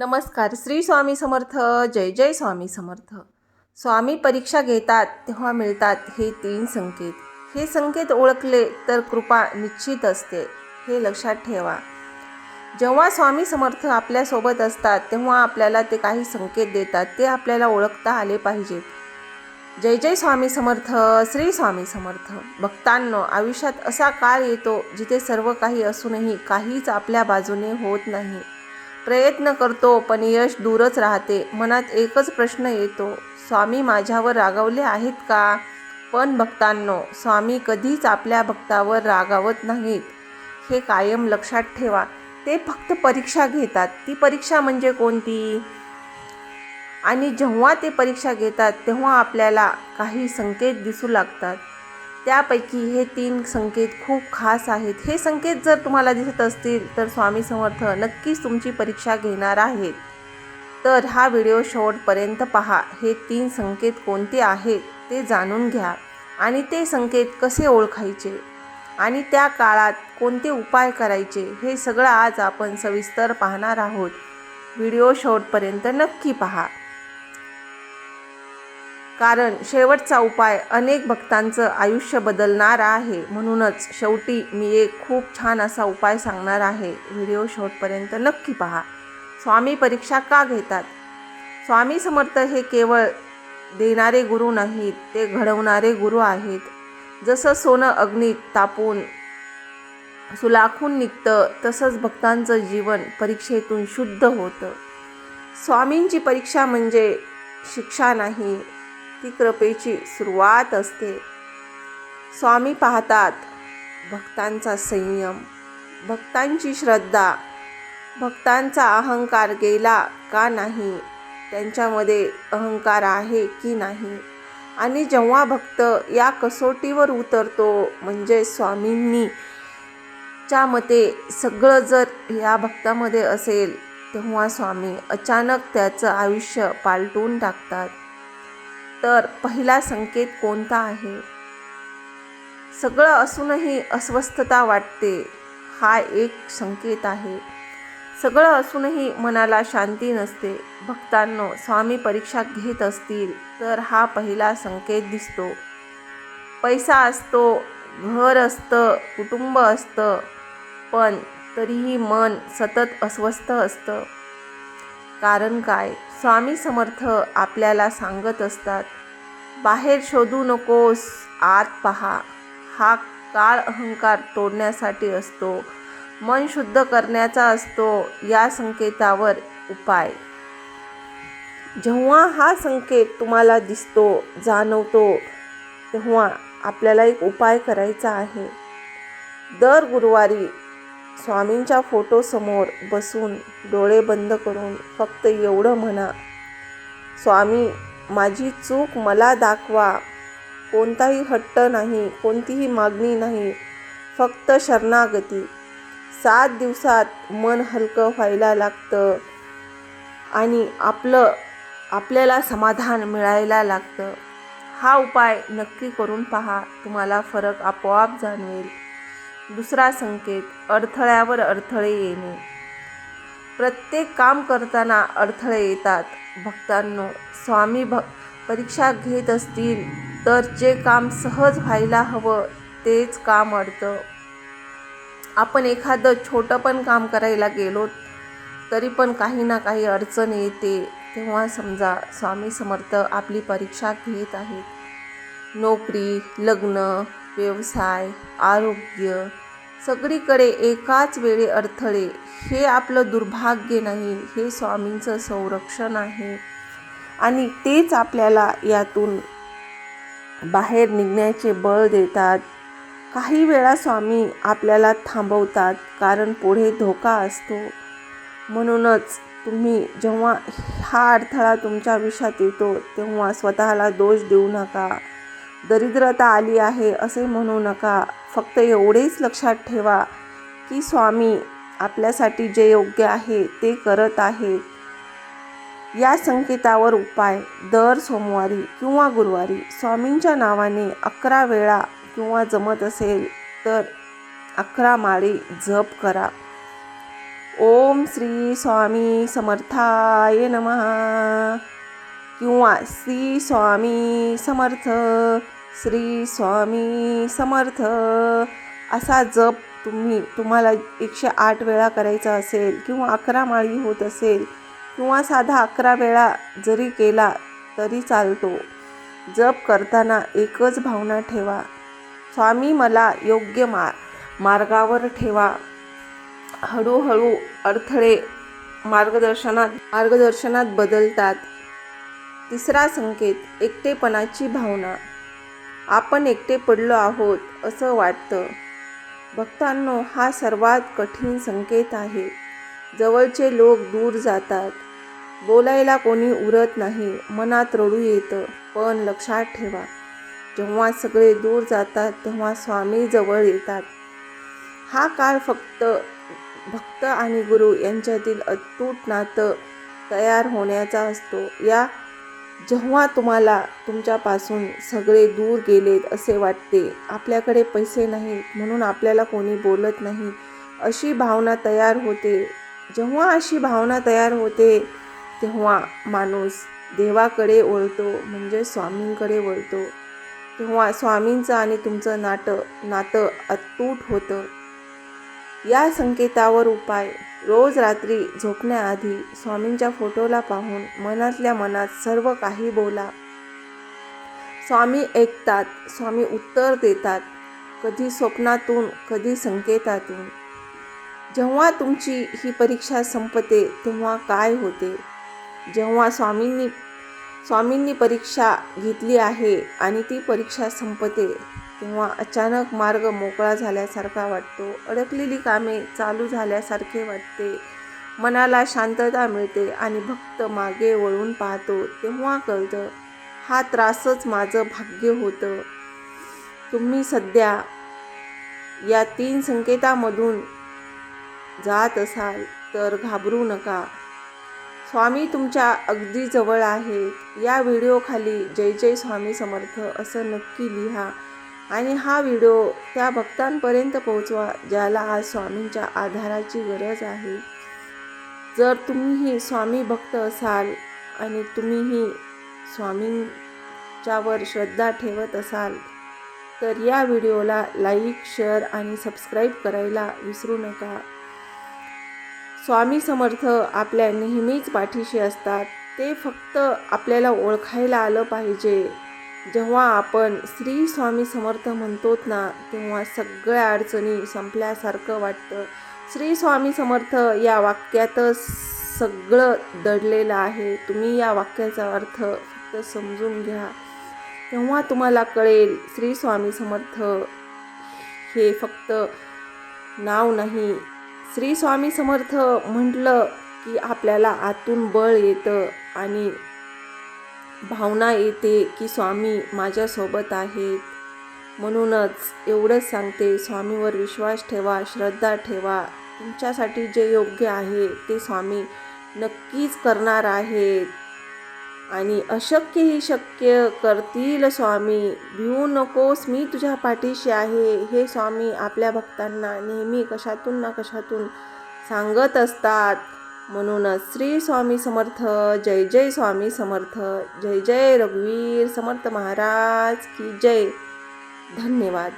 नमस्कार श्री स्वामी समर्थ जय जय स्वामी समर्थ. स्वामी परीक्षा घेतात तेव्हा मिळतात हे तीन संकेत. हे संकेत ओळखले तर कृपा निश्चित असते हे लक्षात ठेवा. जेव्हा स्वामी समर्थ आपल्यासोबत असतात तेव्हा आपल्याला ते काही संकेत देतात ते आपल्याला ओळखता आले पाहिजेत. जय जय स्वामी समर्थ श्री स्वामी समर्थ. भक्तांनो आयुष्यात असा काळ येतो जिथे सर्व काही असूनही काहीच आपल्या बाजूने होत नाही. प्रयत्न करतो पण यश दूरच राहते. मनात एकच प्रश्न येतो स्वामी माझ्यावर रागावले आहेत का? पण भक्तांनो स्वामी कधीच आपल्या भक्तावर रागावत नाहीत. हे कायम लक्षात ठेवा. ते फक्त परीक्षा घेतात. ती परीक्षा म्हणजे कोणती? आणि जेव्हा ते परीक्षा घेतात तेव्हा आपल्याला काही संकेत दिसू लागतात. त्यापैकी हे तीन संकेत खूप खास आहेत. हे संकेत जर तुम्हाला दिसत असतील तर स्वामी समर्थ नक्कीच तुमची परीक्षा घेणार आहेत. तर हा व्हिडिओ शेवटपर्यंत पहा. हे तीन संकेत कोणते आहेत ते जाणून घ्या आणि ते संकेत कसे ओळखायचे आणि त्या काळात कोणते उपाय करायचे हे सगळं आज आपण सविस्तर पाहणार आहोत. व्हिडिओ शेवटपर्यंत नक्की पहा. कारण शेवटचा उपाय अनेक भक्तांचं आयुष्य बदलणार आहे. म्हणूनच शेवटी मी एक खूप छान असा उपाय सांगणार आहे. व्हिडिओ शेवटपर्यंत नक्की पहा. स्वामी परीक्षा का घेतात? स्वामी समर्थ हे केवळ देणारे गुरु नाहीत ते घडवणारे गुरु आहेत. जसं सोनं अग्नीत तापून सुलाखून निघतं तसंच भक्तांचं जीवन परीक्षेतून शुद्ध होतं. स्वामींची परीक्षा म्हणजे शिक्षा नाही ती कृपेची सुरुवात असते. स्वामी पाहतात भक्तांचा संयम भक्तांची श्रद्धा भक्तांचा अहंकार गेला का नाही त्यांच्यामध्ये अहंकार आहे की नाही? आणि जेव्हा भक्त या कसोटीवर उतरतो म्हणजे स्वामींनी च्या मते सगळं जर या भक्तामध्ये असेल तेव्हा स्वामी अचानक त्याचं आयुष्य पालटून टाकतात. तर पहिला संकेत कोणता आहे? सगळं असूनही अस्वस्थता वाटते हा एक संकेत आहे. सगळं असूनही मनाला शांती नसते. भक्तांनो स्वामी परीक्षा घेत असतील तर हा पहिला संकेत दिसतो. पैसा असतो घर असतं कुटुंब असतं पण तरीही मन सतत अस्वस्थ असतं. कारण काय? स्वामी समर्थ आपल्याला सांगत असतात बाहेर शोधू नकोस आत पहा. हा काळ अहंकार तोडण्यासाठी असतो. मन शुद्ध करण्याचा असतो या संकेतावर उपाय. जेव्हा हा संकेत तुम्हाला दिसतो जाणवतो तेव्हा आपल्याला एक उपाय करायचा आहे. दर गुरुवारी स्वामींच्या फोटोसमोर बसून डोळे बंद करून फक्त एवढं म्हणा स्वामी माझी चूक मला दाखवा. कोणताही हट्ट नाही कोणतीही मागणी नाही फक्त शरणागती. सात दिवसात मन हलकं व्हायला लागतं आणि आपलं आपल्याला समाधान मिळायला लागतं. हा उपाय नक्की करून पहा तुम्हाला फरक आपोआप जाणवेल. दुसरा संकेत अडथळ्यावर अडथळे येणे. प्रत्येक काम करताना अडथळे येतात. भक्तांनो स्वामी भ परीक्षा घेत असतील तर जे काम सहज व्हायला हवं तेच काम अडतं. आपण एखादं छोटं पण काम करायला गेलो तरी पण काही ना काही अडचण येते. तेव्हा समजा स्वामी समर्थ आपली परीक्षा घेत आहेत. नोकरी लग्न व्यवसाय आरोग्य सगळीकडे एकाच वेळी अडथळे. हे आपलं दुर्भाग्य नाही हे स्वामींचं संरक्षण आहे. आणि तेच आपल्याला यातून बाहेर निघण्याचे बळ देतात. काही वेळा स्वामी आपल्याला थांबवतात कारण पुढे धोका असतो. म्हणूनच तुम्ही जेव्हा हा अडथळा तुमच्या आयुष्यात येतो तेव्हा स्वतःला दोष देऊ नका. दरिद्रता आली आहे असे म्हणू नका. फक्त एवढेच लक्षात ठेवा की स्वामी आपल्यासाठी जे योग्य आहे ते करत आहेत. या संकेतावर उपाय दर सोमवारी किंवा गुरुवारी स्वामींच्या नावाने अकरा वेळा किंवा जमत असेल तर अकरा माळी जप करा. ओम श्री स्वामी समर्थाय नमः. किंवा श्री स्वामी समर्थ श्री स्वामी समर्थ. असा जप तुम्ही तुम्हाला एकशे आठ वेळा करायचा असेल किंवा अकरा माळी होत असेल किंवा साधा अकरा वेळा जरी केला तरी चालतो. जप करताना एकच भावना ठेवा. स्वामी मला योग्य मा मार्गावर ठेवा. हळूहळू अडथळे मार्गदर्शनात मार्गदर्शनात बदलतात. तिसरा संकेत एकटेपणाची भावना. आपण एकटे पडलो आहोत असं वाटतं. भक्तांनो हा सर्वात कठीण संकेत आहे. जवळचे लोक दूर जातात. बोलायला कोणी उरत नाही मनात रडू येतं पण लक्षात ठेवा. जेव्हा सगळे दूर जातात तेव्हा स्वामी जवळ येतात. हा काळ फक्त भक्त आणि गुरु यांच्यातील अतूट नातं तयार होण्याचा असतो. या जेव्हा तुम्हाला तुमच्यापासून सगळे दूर गेलेत असे वाटते आपल्याकडे पैसे नाहीत म्हणून आपल्याला कोणी बोलत नाही अशी भावना तयार होते. जेव्हा अशी भावना तयार होते तेव्हा माणूस देवाकडे वळतो म्हणजे स्वामींकडे वळतो. तेव्हा स्वामींचं आणि तुमचं नाटं नातं अतूट होतं. या संकेतावर उपाय रोज रात्री झोपण्याआधी स्वामींच्या फोटोला पाहून मनातल्या मनात सर्व काही बोला. स्वामी ऐकतात स्वामी उत्तर देतात कधी स्वप्नातून कधी संकेतातून. जेव्हा तुमची ही परीक्षा संपते तेव्हा काय होते? जेव्हा स्वामींनी स्वामींनी परीक्षा घेतली आहे आणि ती परीक्षा संपते किंवा अचानक मार्ग मोकळा झाल्यासारखा वाटतो. अडकलेली कामे चालू झाल्यासारखे वाटते. मनाला शांतता मिळते आणि भक्त मागे वळून पाहतो. तेव्हा कळतं हा त्रासच माझं भाग्य होतं. तुम्ही सध्या या तीन संकेतामधून जात असाल तर घाबरू नका. स्वामी तुमच्या अगदी जवळ आहेत. या व्हिडिओखाली जय जय स्वामी समर्थ असं नक्की लिहा. आणि हा व्हिडिओ त्या भक्तांपर्यंत पोहोचवा ज्याला आज स्वामींच्या आधाराची गरज आहे. जर तुम्हीही स्वामी भक्त असाल आणि तुम्हीही स्वामींच्यावर श्रद्धा ठेवत असाल तर या व्हिडिओला लाईक शेअर आणि सबस्क्राईब करायला विसरू नका. स्वामी समर्थ आपल्या नेहमीच पाठीशी असतात. ते फक्त आपल्याला ओळखायला आलं पाहिजे. जेव्हा आपण श्री स्वामी समर्थ म्हणतोत ना तेव्हा सगळ्या अडचणी संपल्यासारखं वाटतं. श्री स्वामी समर्थ या वाक्यातच सगळं दडलेलं आहे. तुम्ही या वाक्याचा अर्थ फक्त समजून घ्या. तेव्हा तुम्हाला कळेल श्री स्वामी समर्थ हे फक्त नाव नाही. श्री स्वामी समर्थ म्हटलं की आपल्याला आतून बळ येतं आणि भावना येते की स्वामी माझ्यासोबत आहेत. म्हणूनच एवढंच सांगते स्वामीवर विश्वास ठेवा श्रद्धा ठेवा. तुमच्यासाठी जे योग्य आहे ते स्वामी नक्कीच करणार आहेत. आणि अशक्यही शक्य करतील स्वामी. भिवू नकोस मी तुझ्या पाठीशी आहे. हे स्वामी आपल्या भक्तांना नेहमी कशातून ना कशातून सांगत असतात. म्हणूनच श्री स्वामी समर्थ जय जय स्वामी समर्थ जय जय रघुवीर समर्थ महाराज की जय. धन्यवाद.